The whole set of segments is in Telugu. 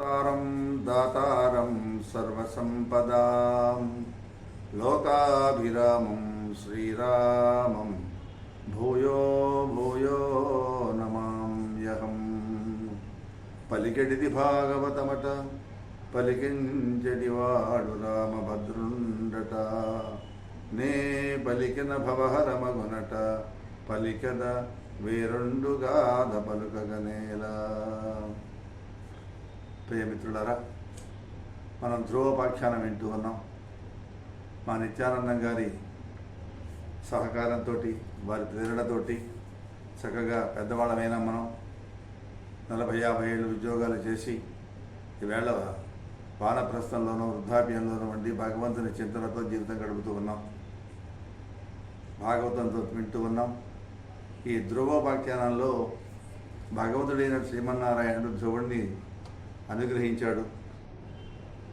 తారం దాతారం సర్వసంపదాం. లోకాభిరామం శ్రీరామం. భూయో భూయో నమామ్యహం పలికెడిది భాగవతమట పలికించడి వాడు రామభద్రుండట. నే పలికిన భవహరమగునట పలికద వేరుండుగాధ పలుకగనేలా. ప్రియమిత్రులరా మనం ధ్రువోపాఖ్యానం వింటూ ఉన్నాం. మా నిత్యానందం గారి సహకారంతో వారి ప్రేరణతోటి చక్కగా పెద్దవాళ్ళమైనా మనం నలభై యాభై ఏళ్ళు ఉద్యోగాలు చేసి ఈవేళ వానప్రస్థంలోనూ వృద్ధాప్యంలోనూ ఉండి భగవంతుని చింతనతో జీవితం గడుపుతూ ఉన్నాం. భాగవతంతో వింటూ ఉన్నాం. ఈ ధ్రువోపాఖ్యానంలో భగవంతుడైన శ్రీమన్నారాయణుడు ధ్రువుడిని అనుగ్రహించాడు.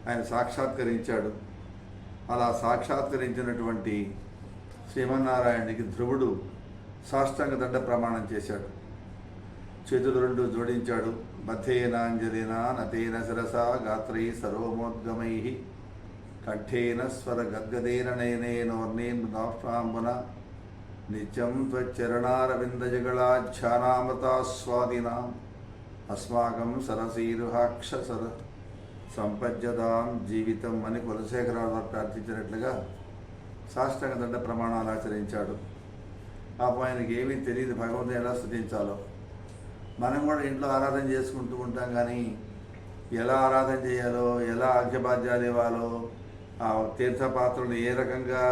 ఆయన సాక్షాత్కరించాడు. అలా సాక్షాత్కరించినటువంటి శ్రీమన్నారాయణుడికి ధ్రువుడు సాష్టాంగ దండ ప్రమాణం చేశాడు. చేతులు రెండు జోడించాడు. బద్ధేనాంజలిన నతేన శిరస గాత్రై సర్వమోద్గమై కంఠేన స్వర గద్గదేన నయనేనోర్నేన్ నాష్టాంబున నిత్యం త్వచ్చరణారవిందజగళాధ్యానామృతాస్వాదినాం. అస్మాకం సరసీరుహాక్ష సర సంపద్యదాం జీవితం అని కులశేఖరరావు గారు ప్రార్థించినట్లుగా సాష్టాంగ దండ ప్రమాణాలు ఆచరించాడు. పాపం ఆయనకి ఏమీ తెలియదు భగవంతుని ఎలా స్థుతించాలో. మనం కూడా ఇంట్లో ఆరాధన చేసుకుంటూ ఉంటాం కానీ ఎలా ఆరాధన చేయాలో ఎలా అర్ఘ్యపాద్యాలు ఇవ్వాలో ఆ తీర్థపాత్రలు ఏ రకంగా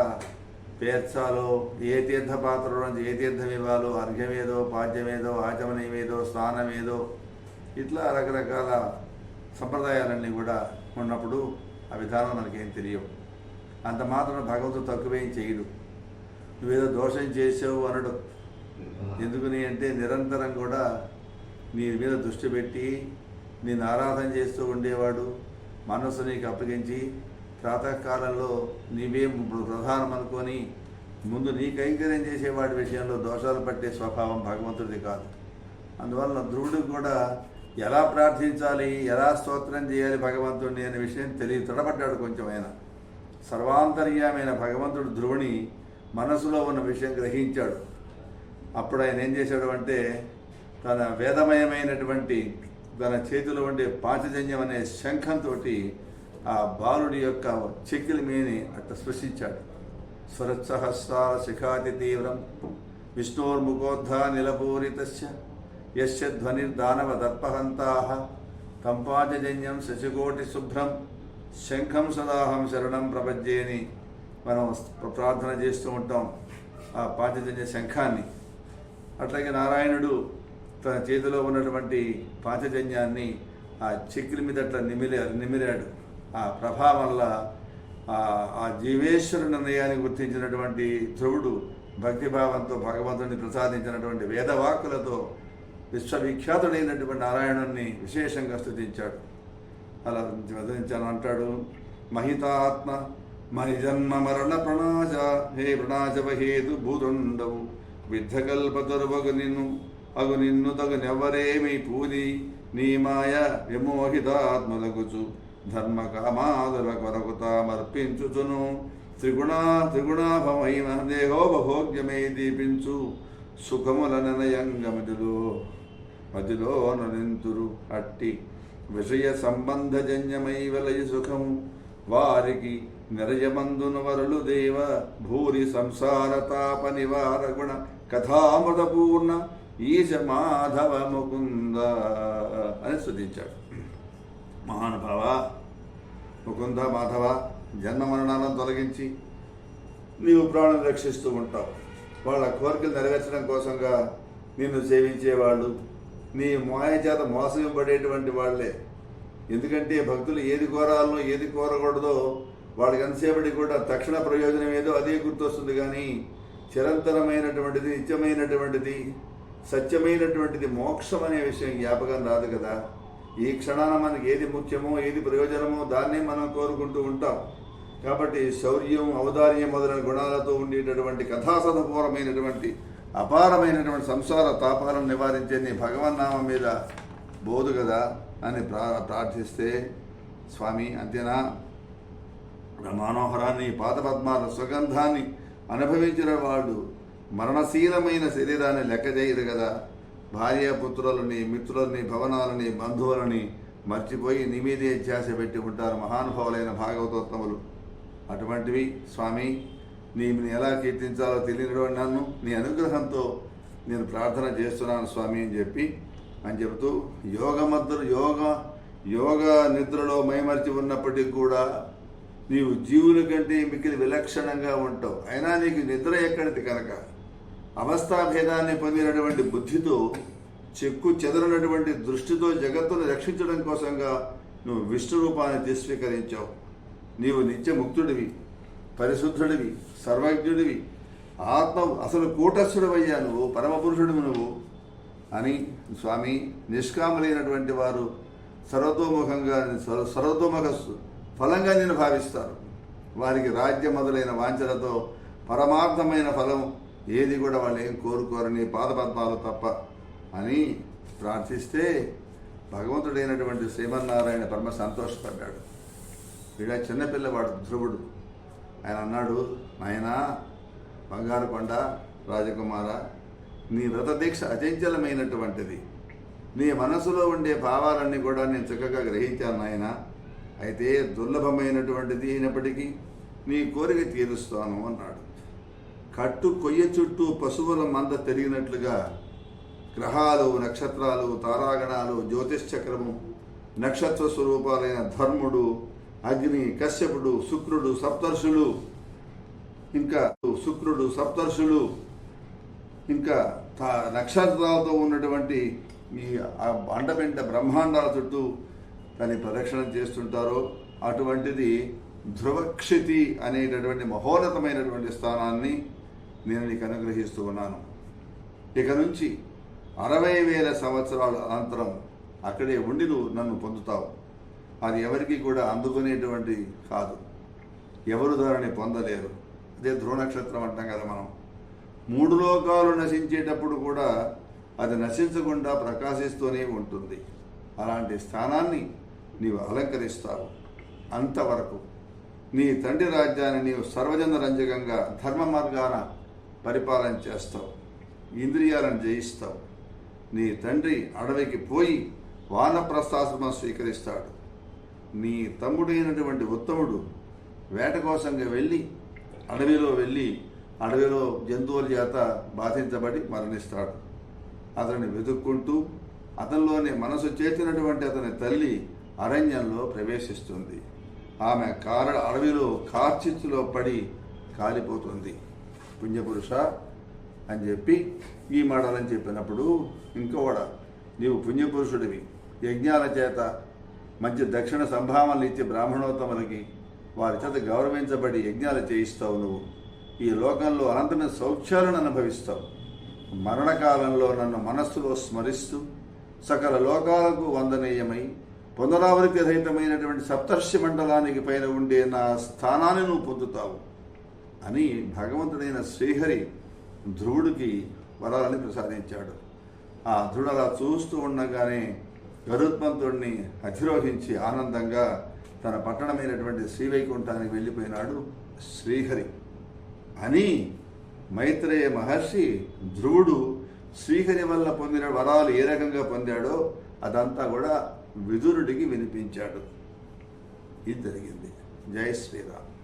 పేర్చాలో ఏ తీర్థపాత్రలో ఏ తీర్థం ఇవ్వాలో అర్ఘ్యమేదో పాద్యమేదో ఆచమనమేదో స్నానమేదో ఇట్లా రకరకాల సంప్రదాయాలన్నీ కూడా ఉన్నప్పుడు ఆ విధానం మనకేం తెలియవు. అంత మాత్రం భగవంతుడు తక్కువేం చేయడు. నువ్వేదో దోషం చేసావు అనడు. ఎందుకని అంటే నిరంతరం కూడా నీ మీద దృష్టి పెట్టి నేను ఆరాధన చేస్తూ ఉండేవాడు మనస్సు నీకు అప్పగించి ప్రాతకాలంలో నీవే ప్రధానం అనుకొని ముందు నీ కైంకర్యం చేసేవాడి విషయంలో దోషాలు పట్టే స్వభావం భగవంతుడిది కాదు. అందువల్ల ధ్రువుడికి కూడా ఎలా ప్రార్థించాలి ఎలా స్తోత్రం చేయాలి భగవంతుడిని అనే విషయం తెలియ తడబడ్డాడు కొంచెం ఆయన. సర్వాంతర్యమైన భగవంతుడు ధ్రువుని మనసులో ఉన్న విషయం గ్రహించాడు. అప్పుడు ఆయన ఏం చేశాడు అంటే తన వేదమయమైనటువంటి తన చేతిలో ఉండే పాంచజన్యం అనే శంఖంతో ఆ బాలుడి యొక్క చెక్కిలి మీని అట్ట స్పృశించాడు. స్వరత్సహస్రాల శిఖాతి తీవ్రం విష్ణోర్ముఖోద్ధ నిలపూరితస్య యస్య ధ్వనిర్దానవ దర్పహంతా కంపాజజన్యం శశికోటి శుభ్రం శంఖం సదాహం శరణం ప్రపంచేని మనం ప్రార్థన చేస్తూ ఉంటాం ఆ పాంచజన్య శంఖాన్ని. అట్లాగే నారాయణుడు తన చేతిలో ఉన్నటువంటి పాంచజన్యాన్ని ఆ చిక్కిలి మీద అట్లా నిమిలే నిమిరాడు. ఆ ప్రభావంలో ఆ జీవేశ్వరు నిర్ణయాన్ని గుర్తించినటువంటి ధ్రువుడు భక్తిభావంతో భగవంతుని ప్రసాదించినటువంటి వేదవాకులతో విశ్వవిఖ్యాతుడైనటువంటి నారాయణుణ్ణి విశేషంగా స్థుతించాడు. అలా వదిలించాను అంటాడు. మహితాత్మ మహిజన్మ మరణ ప్రణాజ హే ప్రణాశవహేతు భూతుండవు. విద్ధకల్పతరువగు నిన్ను అగు నిన్ను తగునెవరేమి నెవ్వరేమి పూది నీ మాయ విమోహితాత్మలగుచు. ధర్మ కామాదుల కొరకు తామర్పించుచును. త్రిగుణా త్రిగుణాభమైన దేహోభోగ్యమై దీపించు. సుఖముల నినయంగమదిలో మదిలో ననింతురు అట్టి విషయ సంబంధజన్యమై వలయ సుఖము. వారికి నిరయమందున వరలు దేవ భూరి సంసార తాప నివార గుణ కథామృతపూర్ణ ఈశ మాధవ ముకుంద అని స్తుతించాడు. మహానుభావ ముకుంద మాధవ జన్మ మరణాలను తొలగించి నీవు ప్రాణం రక్షిస్తూ ఉంటావు. వాళ్ళ కోరికలు నెరవేర్చడం కోసంగా నిన్ను సేవించేవాళ్ళు. నీ మాయ మోసంపడేటువంటి వాళ్ళే. ఎందుకంటే భక్తులు ఏది కోరాలో ఏది కోరకూడదో వాళ్ళకి ఎంతసేపటి కూడా తక్షణ ప్రయోజనం ఏదో అదే గుర్తొస్తుంది కానీ చిరంతరమైనటువంటిది నిత్యమైనటువంటిది సత్యమైనటువంటిది మోక్షం అనే విషయం జ్ఞాపకం రాదు కదా. ఈ క్షణాన మనకి ఏది ముఖ్యమో ఏది ప్రయోజనమో దాన్నే మనం కోరుకుంటూ ఉంటాం. కాబట్టి శౌర్యం ఔదార్యం మొదలైన గుణాలతో ఉండేటటువంటి కథాసదపూరమైనటువంటి అపారమైనటువంటి సంసార తాపాలను నివారించే నీ భగవన్నామం మీద బోధు కదా అని ప్రా ప్రార్థిస్తే స్వామి అంతేనా? మనోహరాన్ని పాదపద్మాల సుగంధాన్ని అనుభవించిన వాడు మరణశీలమైన శరీరాన్ని లెక్క చేయదు కదా. భార్య పుత్రులని మిత్రులని భవనాలని బంధువులని మర్చిపోయి నీ మీదే ధ్యాస పెట్టి ఉంటారు మహానుభావులైన భాగవతోత్తములు. అటువంటివి స్వామి నీని ఎలా కీర్తించాలో తెలియనివాడు నన్ను నీ అనుగ్రహంతో నేను ప్రార్థన చేస్తున్నాను స్వామి అని చెప్పి అని చెబుతూ యోగ మద్ర యోగ యోగ నిద్రలో మైమర్చి ఉన్నప్పటికీ కూడా నీవు జీవుల కంటే మిక్కిలి విలక్షణంగా ఉంటావు. అయినా నీకు నిద్ర ఎక్కడిది కనుక? అవస్థాభేదాన్ని పొందినటువంటి బుద్ధితో చెక్కు చెదరనటువంటి దృష్టితో జగత్తును రక్షించడం కోసంగా నువ్వు విష్ణు రూపాన్ని తిస్వీకరించావు నీవు నిత్యముక్తుడివి పరిశుద్ధుడివి సర్వజ్ఞుడివి. ఆత్మ అసలు కూటస్థుడివయ్యా నువ్వు పరమపురుషుడివి నువ్వు అని స్వామి నిష్కాములైనటువంటి వారు సర్వతోముఖంగా సర్వతోముఖ ఫలంగా నేను భావిస్తారు. వారికి రాజ్యం మొదలైన వాంఛలతో పరమార్థమైన ఫలం ఏది కూడా వాళ్ళు ఏం కోరుకోరని పాదపద్మాలు తప్ప అని ప్రార్థిస్తే భగవంతుడైనటువంటి శ్రీమన్నారాయణ పరమ సంతోషపడ్డాడు. వీడ చిన్నపిల్లవాడు ధ్రువుడు. ఆయన అన్నాడు నాయనా బంగారు కొండ రాజకుమార నీ వ్రతదీక్ష అచంచలమైనటువంటిది. నీ మనసులో ఉండే భావాలన్నీ కూడా నేను చక్కగా గ్రహించాను నాయన. అయితే దుర్లభమైనటువంటిది అయినప్పటికీ నీ కోరిక తీరుస్తాను అన్నాడు. కట్టు కొయ్య చుట్టూ పశువుల మంద తిరిగినట్లుగా గ్రహాలు నక్షత్రాలు తారాగణాలు జ్యోతిష్చక్రము నక్షత్ర స్వరూపాలైన ధర్ముడు అగ్ని కశ్యపుడు శుక్రుడు సప్తర్షులు ఇంకా శుక్రుడు సప్తర్షులు ఇంకా తా- నక్షత్రాలతో ఉన్నటువంటి ఈ ఆ బ్రహ్మాండాల చుట్టూ దాన్ని ప్రదక్షిణ చేస్తుంటారో అటువంటిది ధ్రువక్షితి అనేటటువంటి మహోన్నతమైనటువంటి స్థానాన్ని నేను నీకు అనుగ్రహిస్తూ ఉన్నాను. ఇక నుంచి అరవై వేల సంవత్సరాల అనంతరం అక్కడే ఉండి నువ్వు నన్ను పొందుతావు. అది ఎవరికి కూడా అందుకునేటువంటి కాదు. ఎవరు దానిని పొందలేరు. అదే ధ్రువనక్షత్రం అంటాం కదా మనం. మూడు లోకాలు నశించేటప్పుడు కూడా అది నశించకుండా ప్రకాశిస్తూనే ఉంటుంది. అలాంటి స్థానాన్ని నీవు అలంకరిస్తావు. అంతవరకు నీ తండ్రి రాజ్యాన్ని నీవు సర్వజన రంజకంగా ధర్మ మార్గాన పరిపాలన చేస్తావు. ఇంద్రియాలను జయిస్తావు. నీ తండ్రి అడవికి పోయి వానప్రస్థాశ్రమం స్వీకరిస్తాడు. నీ తమ్ముడైనటువంటి ఉత్తముడు వేట కోసంగా వెళ్ళి అడవిలో వెళ్ళి అడవిలో జంతువుల చేత బాధించబడి మరణిస్తాడు. అతన్ని వెతుక్కుంటూ అతనిలోని మనసు చేసినటువంటి అతని తల్లి అరణ్యంలో ప్రవేశిస్తుంది. ఆమె కార అడవిలో కార్చిచ్చులో పడి కాలిపోతుంది. పుణ్యపురుష అని చెప్పి ఈ మాటలని చెప్పినప్పుడు ఇంకోడ నీవు పుణ్యపురుషుడివి. యజ్ఞాల చేత మంచి దక్షిణ సంభావనలు ఇచ్చే బ్రాహ్మణోత్తములకి వారి చేత గౌరవించబడి యజ్ఞాలు చేయిస్తావు నువ్వు. ఈ లోకంలో అనంతమైన సౌఖ్యాలను అనుభవిస్తావు. మరణకాలంలో నన్ను మనస్సులో స్మరిస్తూ సకల లోకాలకు వందనీయమై పునరావృతి రహితమైనటువంటి సప్తర్షి మండలానికి పైన ఉండే నా స్థానాన్ని నువ్వు పొందుతావు అని భగవంతుడైన శ్రీహరి ధ్రువుడికి వరాలని ప్రసాదించాడు. ఆ ధ్రుడు అలా చూస్తూ ఉండగానే గరుత్మంతుడిని అధిరోహించి ఆనందంగా తన పట్టణమైనటువంటి శ్రీవైకుంఠానికి వెళ్ళిపోయినాడు శ్రీహరి. అని మైత్రేయ మహర్షి ధ్రువుడు శ్రీహరి వల్ల పొందిన వరాలు ఏ రకంగా పొందాడో అదంతా కూడా విదురుడికి వినిపించాడు. ఇది జరిగింది. జై శ్రీరామ్.